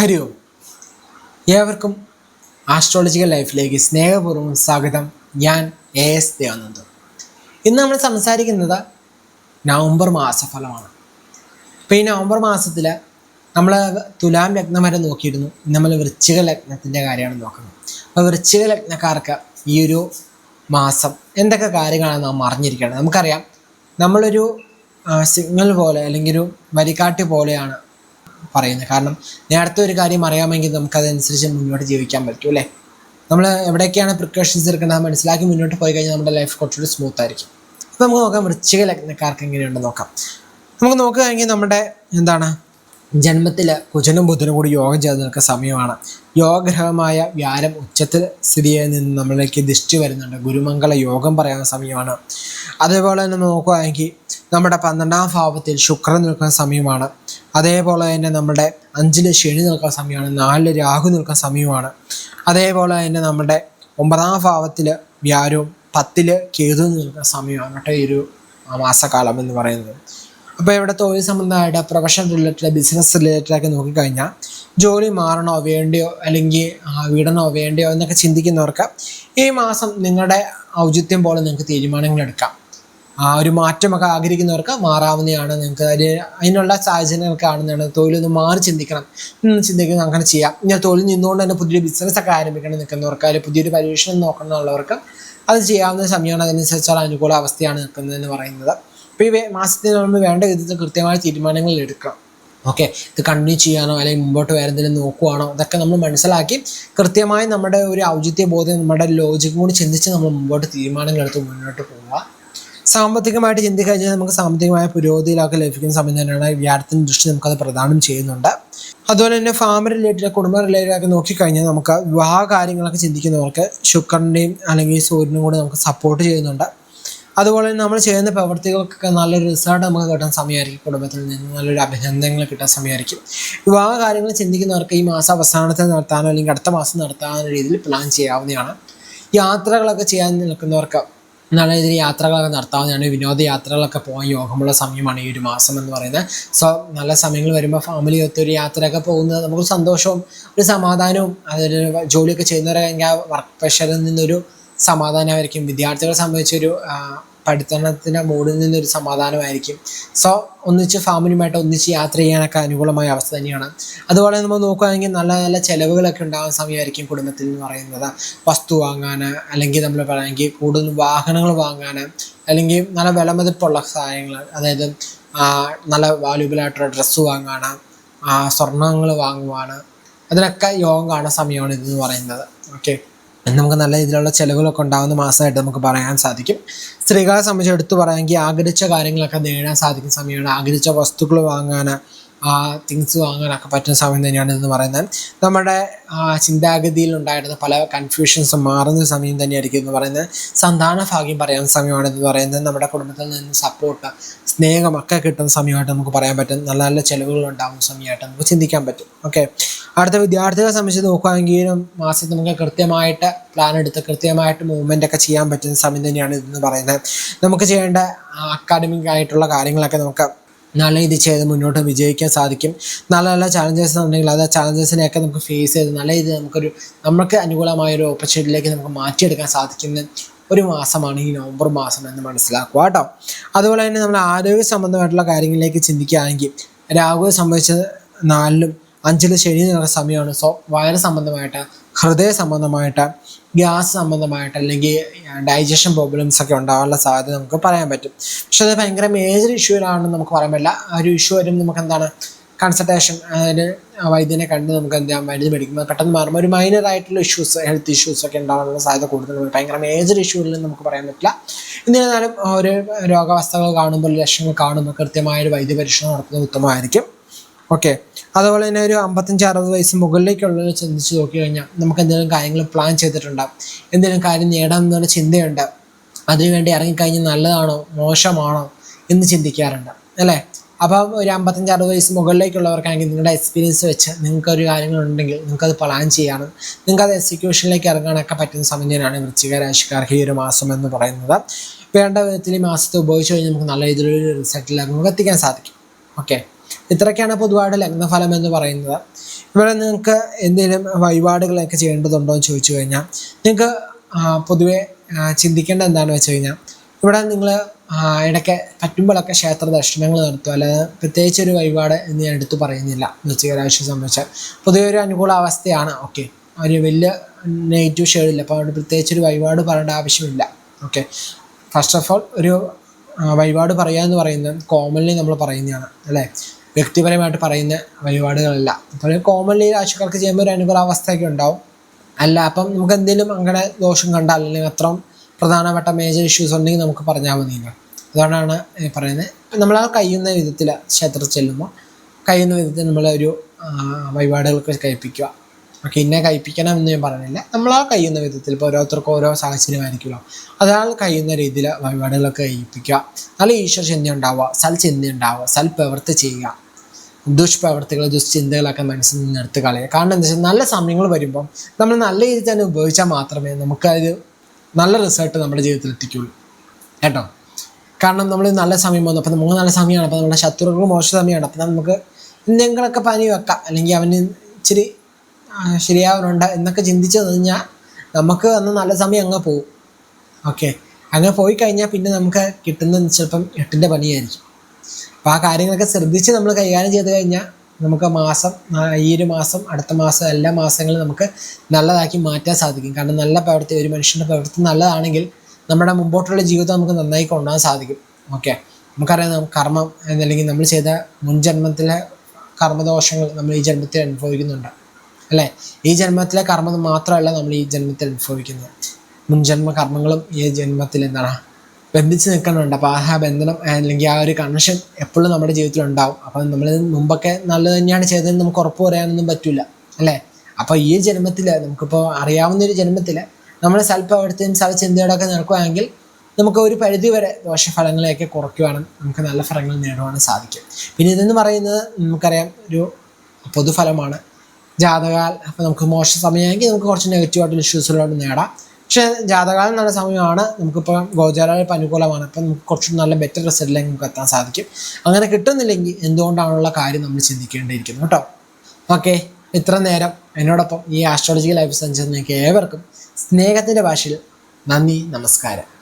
ഹരി ഓം ഏവർക്കും ആസ്ട്രോളജിക്കൽ ലൈഫിലേക്ക് സ്നേഹപൂർവം സ്വാഗതം. ഞാൻ എ എസ് ദേവാനന്ദൻ ഇന്ന് നമ്മൾ സംസാരിക്കുന്നത് നവംബർ മാസഫലമാണ്. അപ്പോൾ ഈ നവംബർ മാസത്തിൽ നമ്മൾ തുലാം ലഗ്നം വരെ നോക്കിയിരുന്നു. ഇന്ന് നമ്മൾ വൃശ്ചിക ലഗ്നത്തിന്റെ കാര്യമാണ് നോക്കുന്നത്. അപ്പോൾ വൃശ്ചിക ലഗ്നക്കാർക്ക് ഈ ഒരു മാസം എന്തൊക്കെ കാര്യങ്ങളാണ് നാം അറിഞ്ഞിരിക്കേണ്ടത്? നമുക്കറിയാം. നമ്മളൊരു സിഗ്നൽ പോലെ അല്ലെങ്കിൽ ഒരു വരിക്കാട്ടി പോലെയാണ് പറയുന്നത്. കാരണം നേരത്തെ ഒരു കാര്യം അറിയാമെങ്കിൽ നമുക്കതനുസരിച്ച് മുന്നോട്ട് ജീവിക്കാൻ പറ്റും അല്ലേ? നമ്മൾ എവിടെയൊക്കെയാണ് പ്രിക്കോഷൻസ് എടുക്കേണ്ടത് മനസ്സിലാക്കി മുന്നോട്ട് പോയി കഴിഞ്ഞാൽ നമ്മുടെ ലൈഫ് കുറച്ചുകൂടി സ്മൂത്ത് ആയിരിക്കും. അപ്പോൾ നമുക്ക് നോക്കാം വൃശ്ചിക ലഗ്നക്കാർക്ക് എങ്ങനെയുണ്ടെന്ന് നോക്കാം. നമുക്ക് നോക്കുകയാണെങ്കിൽ നമ്മുടെ എന്താണ്? ജന്മത്തിൽ കുജനും ബുധനും കൂടി യോഗം ചെയ്ത് നിൽക്കുന്ന സമയമാണ്. യോഗഗ്രഹമായ വ്യാരം ഉച്ചത്തിൽ സ്ഥിതി നിന്ന് നമ്മളിലേക്ക് ദൃഷ്ടി വരുന്നുണ്ട്. ഗുരുമംഗള യോഗം പറയുന്ന സമയമാണ്. അതേപോലെ തന്നെ നോക്കുകയാണെങ്കിൽ നമ്മുടെ പന്ത്രണ്ടാം ഭാവത്തിൽ ശുക്രൻ നിൽക്കുന്ന സമയമാണ്. അതേപോലെ തന്നെ നമ്മുടെ അഞ്ചിൽ ശനി നിൽക്കുന്ന സമയമാണ് നാലിൽ രാഹു നിൽക്കുന്ന സമയമാണ്. അതേപോലെ തന്നെ നമ്മുടെ ഒമ്പതാം ഭാവത്തിൽ വ്യാരവും പത്തിൽ കേതു നിൽക്കുന്ന സമയമാണ് കേട്ടോ ഈ ഒരു മാസക്കാലം എന്ന് പറയുന്നത്. അപ്പോൾ ഇവിടെ തൊഴിൽ സംബന്ധമായിട്ട് പ്രൊഫഷൻ റിലേറ്റഡ് ബിസിനസ് റിലേറ്റഡ് ഒക്കെ നോക്കിക്കഴിഞ്ഞാൽ ജോലി മാറണോ വേണ്ടയോ അല്ലെങ്കിൽ വിടണോ വേണ്ടയോ എന്നൊക്കെ ചിന്തിക്കുന്നവർക്ക് ഈ മാസം നിങ്ങളുടെ ഔചിത്യം പോലെ നിങ്ങൾക്ക് തീരുമാനങ്ങൾ എടുക്കാം. ഒരു മാറ്റമൊക്കെ ആഗ്രഹിക്കുന്നവർക്ക് മാറാവുന്നതാണ് നിങ്ങൾക്ക് അതിന് അതിനുള്ള സാഹചര്യങ്ങൾ കാണുന്നതാണ്. തൊഴിലൊന്ന് മാറി ചിന്തിക്കണം. എന്ന് ചിന്തിക്കുന്നത് അങ്ങനെ ചെയ്യാം. ഇങ്ങനെ തൊഴിൽ നിന്നുകൊണ്ട് തന്നെ പുതിയൊരു ബിസിനസ് ഒക്കെ ആരംഭിക്കണം നിൽക്കുന്നവർക്ക് അല്ലെങ്കിൽ പുതിയൊരു പരീക്ഷണം നോക്കണം എന്നുള്ളവർക്ക് അത് ചെയ്യാവുന്ന സമയമാണ്. അതിനനുസരിച്ചുള്ള അനുകൂല അവസ്ഥയാണ് നിൽക്കുന്നതെന്ന് പറയുന്നത്. അപ്പോൾ ഈ മാസത്തിന് മുമ്പ് വേണ്ട വിധത്തിൽ കൃത്യമായ തീരുമാനങ്ങൾ എടുക്കണം. ഓക്കെ? ഇത് കണ്ടിന്യൂ ചെയ്യാനോ അല്ലെങ്കിൽ മുമ്പോട്ട് വേറെ എന്തെങ്കിലും നോക്കുവാണോ ഇതൊക്കെ നമ്മൾ മനസ്സിലാക്കി കൃത്യമായി നമ്മുടെ ഒരു ഔചിത്യ ബോധം നമ്മുടെ ലോജിക്കും കൂടി ചിന്തിച്ച് നമ്മൾ മുമ്പോട്ട് തീരുമാനങ്ങൾ എടുത്ത് മുന്നോട്ട് പോവുക. സാമ്പത്തികമായിട്ട് ചിന്തിക്കുക കഴിഞ്ഞാൽ നമുക്ക് സാമ്പത്തികമായ പുരോഗതിയിലൊക്കെ ലഭിക്കുന്ന സമയം തന്നെയാണ് വ്യാഴത്തിന്റെ ദൃഷ്ടി നമുക്കത് പ്രദാനം ചെയ്യുന്നുണ്ട്. അതുപോലെ തന്നെ ഫാം റിലേറ്റഡ് കുടുംബ റിലേറ്റഡ് ഒക്കെ നോക്കിക്കഴിഞ്ഞാൽ നമുക്ക് വിവാഹ കാര്യങ്ങളൊക്കെ ചിന്തിക്കുന്നവർക്ക് ശുക്രന്റെയും അല്ലെങ്കിൽ സൂര്യനും കൂടി നമുക്ക് സപ്പോർട്ട് ചെയ്യുന്നുണ്ട്. അതുപോലെ തന്നെ നമ്മൾ ചെയ്യുന്ന പ്രവർത്തികൾക്കൊക്കെ നല്ലൊരു റിസൾട്ട് നമുക്ക് കിട്ടാൻ സമയമായിരിക്കും. കുടുംബത്തിൽ നിന്ന് നല്ലൊരു അഭിനന്ദനങ്ങൾ കിട്ടാൻ സമയമായിരിക്കും. വിവാഹ കാര്യങ്ങൾ ചിന്തിക്കുന്നവർക്ക് ഈ മാസം അവസാനത്തിൽ നടത്താനോ അല്ലെങ്കിൽ അടുത്ത മാസം നടത്താനോ രീതിയിൽ പ്ലാൻ ചെയ്യാവുന്നതാണ്. യാത്രകളൊക്കെ ചെയ്യാൻ നിൽക്കുന്നവർക്ക് നല്ല രീതിയിൽ യാത്രകളൊക്കെ നടത്താവുന്നതാണ്. വിനോദയാത്രകളൊക്കെ പോകാൻ യോഗമുള്ള സമയമാണ് ഈ ഒരു മാസം എന്ന് പറയുന്നത്. സോ നല്ല സമയങ്ങൾ വരുമ്പോൾ ഫാമിലി ഒത്ത് ഒരു യാത്രയൊക്കെ പോകുന്നത് നമുക്ക് സന്തോഷവും ഒരു സമാധാനവും അതൊരു ജോലിയൊക്കെ ചെയ്യുന്നവരൊക്കെ വർക്ക് പ്രഷറിൽ നിന്നൊരു സമാധാനമായിരിക്കും. വിദ്യാർത്ഥികളെ സംബന്ധിച്ചൊരു പഠിത്തത്തിന്റെ മൂഡിൽ നിന്നൊരു സമാധാനമായിരിക്കും. സോ ഒന്നിച്ച് ഫാമിലിയുമായിട്ട് ഒന്നിച്ച് യാത്ര ചെയ്യാനൊക്കെ അനുകൂലമായ അവസ്ഥ തന്നെയാണ്. അതുപോലെ നമ്മൾ നോക്കുകയാണെങ്കിൽ നല്ല നല്ല ചിലവുകളൊക്കെ ഉണ്ടാകുന്ന സമയമായിരിക്കും കുടുംബത്തിൽ എന്ന് പറയുന്നത്. വസ്തു വാങ്ങാൻ അല്ലെങ്കിൽ നമ്മൾ പറയുകയാണെങ്കിൽ കൂടുതൽ വാഹനങ്ങൾ വാങ്ങാൻ അല്ലെങ്കിൽ നല്ല വിലമതിപ്പുള്ള സഹായങ്ങൾ അതായത് നല്ല വാല്യൂബിൾ ആയിട്ടുള്ള ഡ്രസ്സ് വാങ്ങാൻ സ്വർണങ്ങൾ വാങ്ങുവാണ് അതിനൊക്കെ യോഗം കാണുന്ന സമയമാണ് ഇതെന്ന് പറയുന്നത്. ഓക്കെ നമുക്ക് നല്ല രീതിയിലുള്ള ചിലവുകളൊക്കെ ഉണ്ടാകുന്ന മാസമായിട്ട് നമുക്ക് പറയാൻ സാധിക്കും. സ്ത്രീകളെ സംബന്ധിച്ച് എടുത്തു പറയുകയാണെങ്കിൽ ആഗ്രഹിച്ച കാര്യങ്ങളൊക്കെ നേടാൻ സാധിക്കുന്ന സമയമാണ്. ആഗ്രഹിച്ച വസ്തുക്കൾ വാങ്ങാൻ തിങ്സ് വാങ്ങാനൊക്കെ പറ്റുന്ന സമയം തന്നെയാണ് എന്ന് പറയുന്നത്. നമ്മുടെ ചിന്താഗതിയിൽ ഉണ്ടായിരുന്ന പല കൺഫ്യൂഷൻസും മാറുന്ന സമയം തന്നെയായിരിക്കും എന്ന് പറയുന്നത്. സന്താന ഭാഗ്യം പറയാൻ സമയമാണ് എന്ന് പറയുന്നത്. നമ്മുടെ കുടുംബത്തിൽ നിന്ന് സപ്പോർട്ട് സ്നേഹമൊക്കെ കിട്ടുന്ന സമയമായിട്ട് നമുക്ക് പറയാൻ പറ്റും. നല്ല നല്ല ചിലവുകൾ ഉണ്ടാകുന്ന സമയമായിട്ട് നമുക്ക് ചിന്തിക്കാൻ പറ്റും. ഓക്കെ അടുത്ത വിദ്യാർത്ഥികളെ സംബന്ധിച്ച് നോക്കുകയാണെങ്കിലും മാസത്തിൽ നമുക്ക് കൃത്യമായിട്ട് പ്ലാൻ എടുത്ത് കൃത്യമായിട്ട് മൂവ്മെന്റ് ഒക്കെ ചെയ്യാൻ പറ്റുന്ന സമയം തന്നെയാണ് ഇതെന്ന് പറയുന്നത്. നമുക്ക് ചെയ്യേണ്ട അക്കാഡമിക് ആയിട്ടുള്ള കാര്യങ്ങളൊക്കെ നമുക്ക് നല്ല രീതിയിൽ ചെയ്ത് മുന്നോട്ട് വിജയിക്കാൻ സാധിക്കും. നല്ല നല്ല ചാലഞ്ചസ് ഉണ്ടെങ്കിൽ അത് ചാലഞ്ചസിനെയൊക്കെ നമുക്ക് ഫേസ് ചെയ്ത് നല്ല രീതിയിൽ നമുക്കൊരു നമുക്ക് അനുകൂലമായ ഒരു ഓപ്പർച്യൂണിറ്റിയിലേക്ക് നമുക്ക് മാറ്റിയെടുക്കാൻ സാധിക്കുന്ന ഒരു മാസമാണ് ഈ നവംബർ മാസം എന്ന് മനസ്സിലാക്കുക കേട്ടോ. അതുപോലെ തന്നെ നമ്മൾ ആരോഗ്യ സംബന്ധമായിട്ടുള്ള കാര്യങ്ങളിലേക്ക് ചിന്തിക്കുകയാണെങ്കിൽ രാഹുവിനെ സംബന്ധിച്ച് നാലിലും അഞ്ചിലും ശനി നിൽക്കുന്ന സമയമാണ്. സോ വയറ് സംബന്ധമായിട്ട് ഹൃദയ സംബന്ധമായിട്ട് ഗ്യാസ് സംബന്ധമായിട്ട് അല്ലെങ്കിൽ ഡൈജഷൻ പ്രോബ്ലംസ് ഒക്കെ ഉണ്ടാകാനുള്ള സാധ്യത നമുക്ക് പറയാൻ പറ്റും. പക്ഷെ അത് ഭയങ്കര മേജർ ഇഷ്യൂ ആണെന്ന് നമുക്ക് പറയാൻ പറ്റില്ല. ആ ഒരു ഇഷ്യൂ വരും നമുക്ക് എന്താണ് കൺസൾട്ടേഷൻ അതിന് വൈദ്യനെ കണ്ട് നമുക്ക് എന്ത് ചെയ്യാം മരുന്ന് മേടിക്കുമ്പോൾ പെട്ടെന്ന് മാറുമ്പോൾ ഒരു മൈനർ ആയിട്ടുള്ള ഇഷ്യൂസ് ഹെൽത്ത് ഇഷ്യൂസ് ഒക്കെ ഉണ്ടാകാനുള്ള സാധ്യത കൂടുതലുണ്ട് ഭയങ്കര മേജർ ഇഷ്യൂ ഇല്ലെന്ന് നമുക്ക് പറയാൻ പറ്റില്ല. എന്നിരുന്നാലും ഒരു രോഗാവസ്ഥകൾ കാണുമ്പോൾ ലക്ഷണങ്ങൾ കാണുമ്പോൾ കൃത്യമായ ഒരു വൈദ്യപരീക്ഷണം നടത്തുന്നത് ഉത്തമമായിരിക്കും. ഓക്കെ അതുപോലെ തന്നെ ഒരു അമ്പത്തഞ്ച് അറുപത് വയസ്സ് മുകളിലേക്കുള്ളവർ ചിന്തിച്ച് നോക്കി കഴിഞ്ഞാൽ നമുക്ക് എന്തെങ്കിലും കാര്യങ്ങൾ പ്ലാൻ ചെയ്തിട്ടുണ്ടാവും. എന്തെങ്കിലും കാര്യം നേടാം എന്നുള്ള ചിന്തയുണ്ട്. അതിനുവേണ്ടി ഇറങ്ങിക്കഴിഞ്ഞാൽ നല്ലതാണോ മോശമാണോ എന്ന് ചിന്തിക്കാറുണ്ട്. അല്ലേ? അപ്പം ഒരു അമ്പത്തഞ്ച് അറുപത് വയസ്സ് മുകളിലേക്കുള്ളവർക്കാണെങ്കിൽ നിങ്ങളുടെ എക്സ്പീരിയൻസ് വെച്ച് നിങ്ങൾക്ക് ഒരു കാര്യങ്ങളുണ്ടെങ്കിൽ നിങ്ങൾക്കത് പ്ലാൻ ചെയ്യാനും നിങ്ങൾക്കത് എക്സിക്യൂഷനിലേക്ക് ഇറങ്ങാനൊക്കെ പറ്റുന്ന സമയം വൃശ്ചിക രാശിക്കാർക്ക് ഈ ഒരു മാസം എന്ന് പറയുന്നത്. വേണ്ട വിധത്തിൽ ഈ മാസത്തെ ഉപയോഗിച്ച് കഴിഞ്ഞാൽ നമുക്ക് നല്ല രീതിയിലൊരു റിസൾട്ടിലേക്ക് നമുക്ക് എത്തിക്കാൻ സാധിക്കും. ഓക്കെ ഇത്രയൊക്കെയാണ് പൊതുവായിട്ട് ലഗ്നഫലം എന്ന് പറയുന്നത്. ഇവിടെ നിങ്ങൾക്ക് എന്തെങ്കിലും വഴിപാടുകളൊക്കെ ചെയ്യേണ്ടതുണ്ടോ എന്ന് ചോദിച്ചു കഴിഞ്ഞാൽ നിങ്ങൾക്ക് പൊതുവെ ചിന്തിക്കേണ്ട എന്താണെന്ന് വെച്ച് കഴിഞ്ഞാൽ ഇവിടെ നിങ്ങൾ ഇടയ്ക്ക് പറ്റുമ്പോഴൊക്കെ ക്ഷേത്ര ദർശനങ്ങൾ നടത്തുക. അല്ലാതെ പ്രത്യേകിച്ച് ഒരു വഴിപാട് എന്ന് ഞാൻ എടുത്തു പറയുന്നില്ല. വൃശ്ചിക രാശിയെ സംബന്ധിച്ച്. പൊതുവെ ഒരു അനുകൂല അവസ്ഥയാണ്. ഓക്കെ. ഒരു വലിയ നെഗറ്റീവ് ഷെയ്ഡില്ല. അപ്പോൾ അവിടെ പ്രത്യേകിച്ച് ഒരു വഴിപാട് പറയേണ്ട ആവശ്യമില്ല. ഓക്കെ. ഫസ്റ്റ് ഓഫ് ഓൾ ഒരു വഴിപാട് പറയുക എന്ന് പറയുന്നത് കോമൺലി നമ്മൾ പറയുന്നതാണ്. അല്ലേ? വ്യക്തിപരമായിട്ട് പറയുന്ന വഴിപാടുകളല്ല. അപ്പോൾ കോമൺലി രാശിക്കാർക്ക് ചെയ്യുമ്പോൾ ഒരു അനുകൂല അവസ്ഥയൊക്കെ ഉണ്ടാവും. അല്ല അപ്പം നമുക്ക് എന്തെങ്കിലും അങ്ങനെ ദോഷം കണ്ടാൽ അല്ലെങ്കിൽ അത്ര പ്രധാനപ്പെട്ട മേജർ ഇഷ്യൂസ് ഉണ്ടെങ്കിൽ നമുക്ക് പറഞ്ഞാൽ മതിയല്ലോ. അതുകൊണ്ടാണ് പറയുന്നത്. നമ്മൾ ആ കഴിയുന്ന വിധത്തിൽ ക്ഷേത്രത്തിൽ ചെല്ലുമ്പോൾ കഴിയുന്ന വിധത്തിൽ നമ്മൾ ഒരു വഴിപാടുകളൊക്കെ കഴിപ്പിക്കുക. ഓക്കെ ഇന്നെ കഴിപ്പിക്കണം എന്ന് ഞാൻ പറഞ്ഞില്ല. നമ്മൾ ആ കഴിയുന്ന വിധത്തിൽ ഇപ്പോൾ ഓരോരുത്തർക്കും ഓരോ സാഹചര്യമായിരിക്കുമല്ലോ. അതാൾ കഴിയുന്ന രീതിയിൽ വഴിപാടുകളൊക്കെ കഴിപ്പിക്കുക. നല്ല ഈശ്വര ചിന്ത ഉണ്ടാവുക സൽചിന്ത ഉണ്ടാവുക സൽപ്രവൃത്തി ചെയ്യുക. ദുഷ്പ്രവർത്തികൾ ദുശ്ചിന്തകളൊക്കെ മനസ്സിൽ നിന്ന് എടുത്ത് കളയുക കാരണം എന്താ വെച്ചാൽ നല്ല സമയങ്ങൾ വരുമ്പം നമ്മൾ നല്ല രീതിയിൽ തന്നെ ഉപയോഗിച്ചാൽ മാത്രമേ നമുക്കത് നല്ല റിസൾട്ട് നമ്മുടെ ജീവിതത്തിൽ എത്തിക്കുള്ളൂ. കേട്ടോ? കാരണം നമ്മൾ നല്ല സമയം വന്നു. അപ്പം നമുക്ക് നല്ല സമയമാണ് അപ്പം നമ്മുടെ ശത്രുക്കൾ മോശം സമയമാണ് അപ്പം നമുക്ക് എന്തെങ്കിലുമൊക്കെ പനി വെക്കാം. അല്ലെങ്കിൽ അവന് ഇച്ചിരി ശരിയാവുന്നുണ്ട് എന്നൊക്കെ ചിന്തിച്ച് കഴിഞ്ഞാൽ നമുക്ക് അന്ന് നല്ല സമയം അങ്ങ് പോകും ഓക്കെ? അങ്ങനെ പോയി കഴിഞ്ഞാൽ പിന്നെ നമുക്ക് കിട്ടുന്നത് ചിലപ്പം എട്ടിന്റെ പണിയായിരിക്കും അപ്പോൾ ആ കാര്യങ്ങളൊക്കെ ശ്രദ്ധിച്ച് നമ്മൾ കൈകാര്യം ചെയ്ത് കഴിഞ്ഞാൽ നമുക്ക് മാസം ഈ ഒരു മാസം അടുത്ത മാസം എല്ലാ മാസങ്ങളും നമുക്ക് നല്ലതാക്കി മാറ്റാൻ സാധിക്കും. കാരണം നല്ല പ്രവൃത്തി ഒരു മനുഷ്യന്റെ പ്രവൃത്തി നല്ലതാണെങ്കിൽ നമ്മുടെ മുമ്പോട്ടുള്ള ജീവിതം നമുക്ക് നന്നായി കൊണ്ടുപോകാൻ സാധിക്കും. ഓക്കെ? നമുക്കറിയാം നമുക്ക് കർമ്മം എന്നല്ലെങ്കിൽ നമ്മൾ ചെയ്ത മുൻജന്മത്തിലെ കർമ്മദോഷങ്ങൾ നമ്മൾ ഈ ജന്മത്തിൽ അനുഭവിക്കുന്നുണ്ട്. അല്ലേ? ഈ ജന്മത്തിലെ കർമ്മം മാത്രമല്ല നമ്മൾ ഈ ജന്മത്തിൽ അനുഭവിക്കുന്നത്. മുൻജന്മ കർമ്മങ്ങളും ഈ ജന്മത്തിൽ എന്താണ്? ബന്ധിച്ച് നിൽക്കുന്നുണ്ട് അപ്പോൾ ആ ബന്ധനം അല്ലെങ്കിൽ ആ ഒരു കണക്ഷൻ എപ്പോഴും നമ്മുടെ ജീവിതത്തിൽ ഉണ്ടാവും അപ്പം നമ്മൾ മുമ്പൊക്കെ നല്ലത് തന്നെയാണ് ചെയ്തതെന്ന് നമുക്ക് ഉറപ്പ് പറയാനൊന്നും പറ്റില്ല അല്ലേ? അപ്പോൾ ഈ ജന്മത്തിൽ നമുക്കിപ്പോൾ അറിയാവുന്ന ഒരു ജന്മത്തിൽ നമ്മൾ സൽപ്രവർത്തിയും സൽചിന്തയോടൊക്കെ നടക്കുകയാണെങ്കിൽ നമുക്ക് ഒരു പരിധി വരെ ദോഷഫലങ്ങളെയൊക്കെ കുറയ്ക്കുവാനും നമുക്ക് നല്ല ഫലങ്ങൾ നേടുവാനും സാധിക്കും. പിന്നെ ഇതെന്ന് പറയുന്നത് നമുക്കറിയാം ഒരു പൊതുഫലമാണ്. ജാതകാൽ അപ്പോൾ നമുക്ക് മോശം സമയമെങ്കിൽ നമുക്ക് കുറച്ച് നെഗറ്റീവായിട്ടുള്ള ഇഷ്യൂസുകളോട് നേടാം. പക്ഷേ ജാതകാലം നല്ല സമയമാണ്. നമുക്കിപ്പോൾ ഗോചാരം ഇപ്പം അനുകൂലമാണ്. അപ്പം നമുക്ക് കുറച്ചും നല്ല ബെറ്റർ റിസൾട്ടിലേക്ക് നമുക്ക് എത്താൻ സാധിക്കും. അങ്ങനെ കിട്ടുന്നില്ലെങ്കിൽ എന്തുകൊണ്ടാണുള്ള കാര്യം നമ്മൾ ചിന്തിക്കേണ്ടിയിരിക്കുന്നു കേട്ടോ. ഓക്കെ ഇത്ര നേരം എന്നോടൊപ്പം ഈ ആസ്ട്രോളജിക്കൽ ലൈഫ് സഞ്ചരിച്ച ഏവർക്കും സ്നേഹത്തിന്റെ ഭാഷയിൽ നന്ദി നമസ്കാരം.